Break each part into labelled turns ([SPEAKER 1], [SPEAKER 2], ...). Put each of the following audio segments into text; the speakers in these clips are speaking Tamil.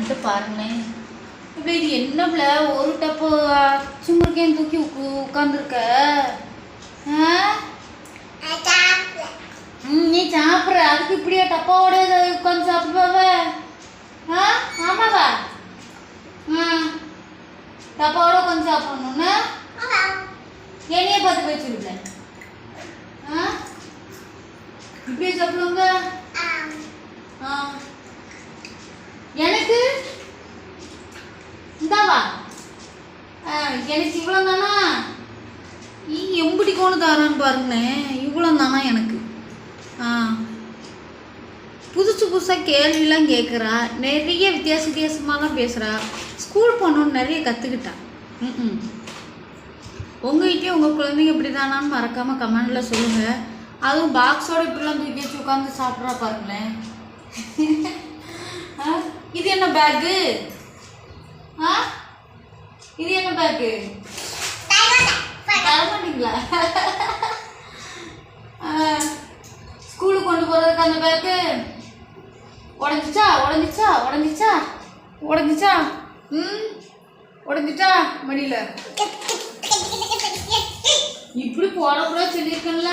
[SPEAKER 1] மட்டும் பாருங்களேன் இப்படி இது என்ன ஒரு டப்பு சும்முருக்கேன் தூக்கி உட்காந்துருக்க ம் நீ சாப்பிட்ற. அதுக்கு இப்படியா டப்பாவோட உட்காந்து சாப்பிடுவாவ? ஆ ஆமாவா? ஆ. டப்பாவோட உட்காந்து சாப்பிடணுன்னு என்னைய பார்த்து போய் சொல்லுங்க ஆ? இப்படியே சாப்பிடுவாங்க? ஆ. எனக்கு இந்தாவா ஆ, எனக்கு இவ்வளோ தானா எம்புடி கோணு தாரான்னு பாருங்களேன். இவ்வளோ தானா எனக்கு? ஆ. புதுசு புதுசாக கேள்விலாம் கேட்குறா நிறைய வித்தியாச வித்தியாசமாலாம் பேசுகிறா ஸ்கூல் போகணுன்னு நிறைய கற்றுக்கிட்டா ம் உங்கள் உங்கள் குழந்தைங்க இப்படி தானான்னு மறக்காமல் கமெண்டில் சொல்லுங்கள் அதுவும் பாக்ஸோட இப்படிலாம் தூக்கி வச்சு உட்காந்து சாப்பிட்றா பாருங்களேன். ஆ, இது என்ன பேக்கு? ஆ? இது என்ன பேக்கு தரமாட்டீங்களா ஸ்கூலுக்கு கொண்டு போகிறதுக்கு அந்த பேக்கு உடஞ்சிச்சா? உடஞ்சிச்சா? உடஞ்சிச்சா? உடஞ்சிச்சா? ம்? உடஞ்சிட்டா மடியில். இப்படி போடக்கூடாது சொல்லியிருக்கேன்ல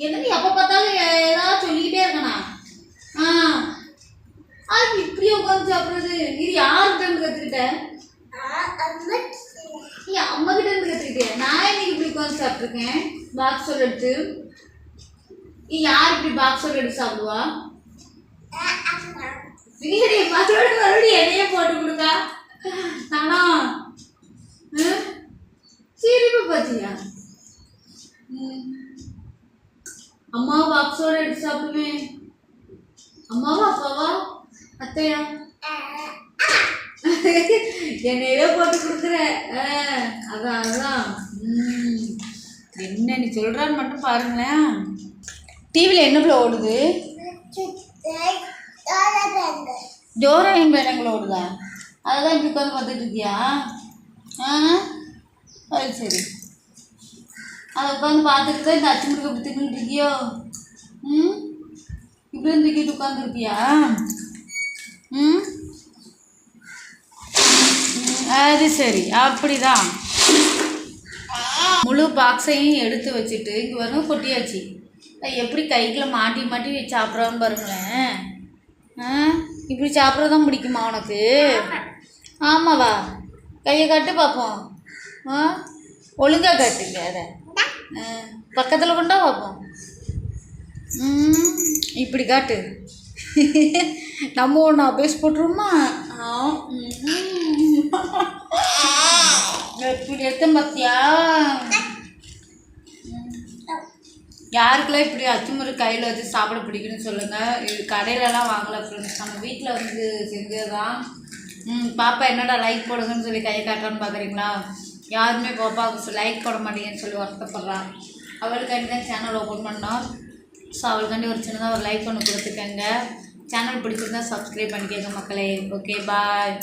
[SPEAKER 1] என்ன நீ எப்போ பார்த்தாலும் ஏ- ஏதாவது சொல்லிக்கிட்டே இருக்கணா ஆ அது இப்படியே உட்காந்து சாப்பிட்றது இது யார்கிட்ட இருந்து கற்றுக்கிட்ட நீ அம்மா கிட்ட இருந்து கற்றுக்கிட்டே நான் இன்னைக்கு இப்படி உட்காந்து சாப்பிட்ருக்கேன் பாக்ஸோட எடுத்து. நீ யார் இப்படி பாக்ஸோட எடுத்து சாப்பிடுவா? சரி மறுபடியும் மறுபடியும் என்னைய போட்டு கொடுக்கா. நானா? சிரிப்பு பார்த்தியா ம். அம்மா பாக்ஸோட எடுத்து சாப்பிடுவேன் அம்மாவா அப்பாவா? அத்தையா? என்னையவே போட்டு கொடுக்குற. ஆ, அதான் அதான். ம். என்ன நீ சொல்கிறான்னு மட்டும் பாருங்களேன். டிவியில் என்ன பிள்ளை ஓடுது? ஜோராயின் பேனங்களை ஓடுதா? அதான் இப்படி உட்காந்து பார்த்துட்டு இருக்கியா? ஆ? சரி சரி. அதை உட்காந்து பார்த்துட்டு தான் இந்த அச்சு முறுக்கு இப்படி தின்னுட்டு இருக்கியோ? ம்? இப்படி வந்து தூக்கிட்டு உட்காந்துருப்பியா? ம், அது சரி அப்படிதான் முழு பாக்ஸையும் எடுத்து வச்சுட்டு இங்கே வரும் கொட்டியாச்சு. எப்படி கைக்குள்ள மாட்டி மாட்டி சாப்பிட்றான்னு பாருங்களேன். ஆ இப்படி சாப்பிட்றதான் பிடிக்குமா உனக்கு? ஆமாவா? கையை காட்டு பார்ப்போம் ஆ ஒழுங்கா காட்டுங்க அதை ஆ, பக்கத்தில் கொண்டா பார்ப்போம் ம், இப்படி காட்டு. நம்ம ஒன்று அபேஸ் போட்டுருமா ஆ, ம். இப்படி எடுத்தேன் பார்த்தியா யாருக்கெல்லாம் இப்படி அச்சுமுறை கையில் வச்சு சாப்பிட பிடிக்குன்னு சொல்லுங்கள் இது கடையிலலாம் வாங்கலை ஃப்ரெண்ட்ஸ் நம்ம வீட்டில் வந்து செஞ்சது? தான் ம் பாப்பா என்னடா லைக் போடுங்கன்னு சொல்லி கையை காட்டுறான்னு பார்க்குறீங்களா யாருமே பாப்பாவுக்கு லைக் போட மாட்டேங்கன்னு சொல்லி வருத்தப்படுறான் அவளுக்காண்டி தான் சேனல் ஓப்பன் பண்ணோம். ஸோ அவளுக்காண்டி ஒரு சின்னதாக ஒரு லைக் ஒன்று கொடுத்துக்கங்க. சேனல் பிடிச்சிருந்தா சப்ஸ்கிரைப் பண்ணிக்கோங்க மக்களே. Okay bye